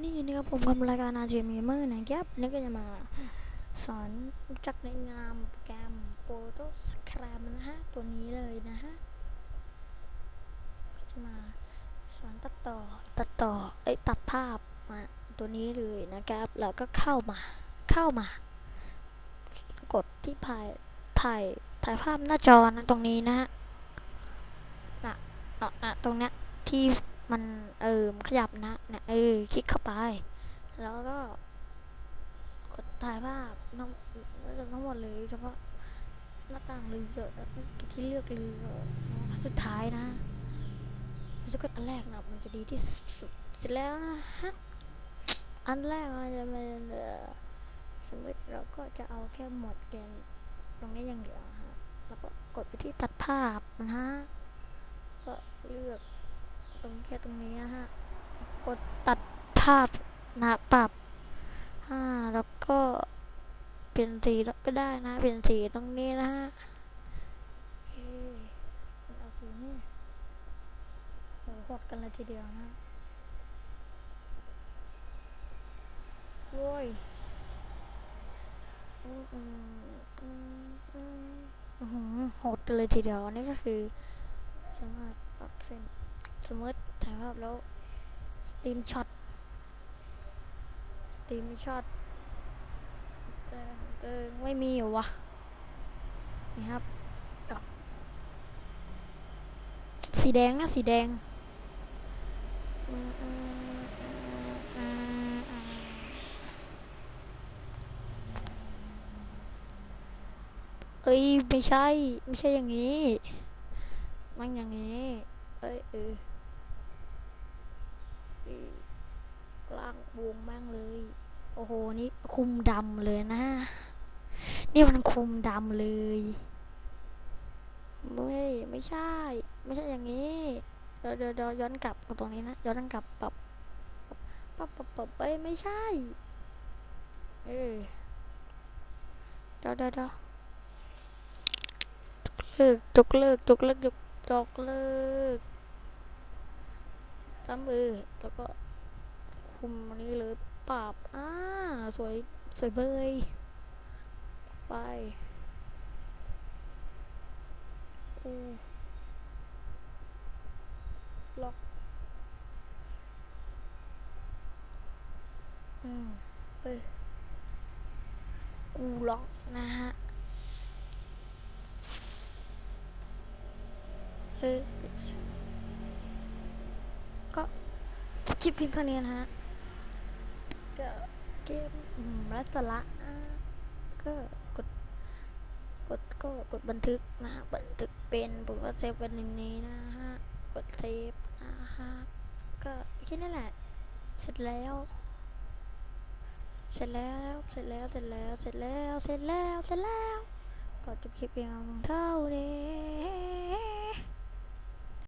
นี่นะครับผมกับรายการอาเจมีเมอร์นะครับนี่ก็จะมาสอนรู้จักในนามโปรแกรมโ h โตสแครมนะฮะ ตัวนี้เลยนะฮะก็จะมาสอนตัดต่อตัดต่อเอ้ตัดภาพมาตัวนี้เลยนะครับ แล้วก็เข้ามาเข้ามา กดที่ถ่ายถ่ายถ่ายภาพหน้าจอนะตรงนี้นะฮะน่ะอะอะตรงเนี้ยที่ มันเออขยับนะเนี่ยเออคลิกเข้าไป แล้วก็ กดถ่ายภาพทั้งทั้งหมดเลยเฉพาะหน้าต่างหรือเยอะที่เลือกหรือสุดท้ายนะจะกดอันแรกนะมันจะดีที่สุดเสร็จแล้วนะฮะอันแรกมันจะเป็นสมมติเราก็จะเอาแค่หมดเกณฑ์ตรงนี้อย่างเดียวฮะแล้วก็กดไปที่ตัดภาพนะฮะก็เลือก ตรงแค่ตรงนี้นะฮะ กดตัดภาพนะปรับอ่าแล้วก็เปลี่ยนสีแล้วก็ได้นะ เปลี่ยนสีตรงนี้นะฮะโอเคเอาสีนี้โหหดกันเลยทีเดียวนะโว้ยอืมอืมอืมอืมอื้อหือโหดกันเลยทีเดียวอันนี้ก็คือสามารถปรับเส้น สมมติถ่ายภาพแล้วสตรีมช็อตสตรีมช็อตแต่ไม่มีอยู่วะนี่ครับสีแดงนะสีแดงเอ้ยไม่ใช่ ไม่ใช่อย่างนี้ มันอย่างนี้ เอ้ยเอออล่าง วงแม่งเลย โอ้โห นี่คุมดำเลยนะ นี่มันคุมดำเลยไม่ไม่ใช่ ไม่ใช่อย่างนี้เดี๋ยวเดี๋ยวย้อนกลับตรงนี้นะย้อนกลับปรับปรับปรับปรับเอ้ยไม่ใช่ เออเดี๋ยวเดี๋ยวเดี๋ยวเลิกจกเลิกจกเลิกจกจกเลิกซ้ำมือแล้วก็ คุมอันนี้เลยปรับอ่าสวยสวยเบยไปกูล็อกอืมเอ้ยกูล็อกนะฮะเออก็คลิปเพียงเท่านี้นะฮะ ก็เกมรัสละก็กดกดก็กดบันทึกนะฮะบันทึกเป็นผมก็เซฟเป็นในนี้นะฮะกดเซฟนะฮะก็แค่นี้แหละ เสร็จแล้ว เสร็จแล้วเสร็จแล้วเสร็จแล้วเสร็จแล้วเสร็จแล้วเสร็จแล้วก็จบคลิปเพียงเท่านี้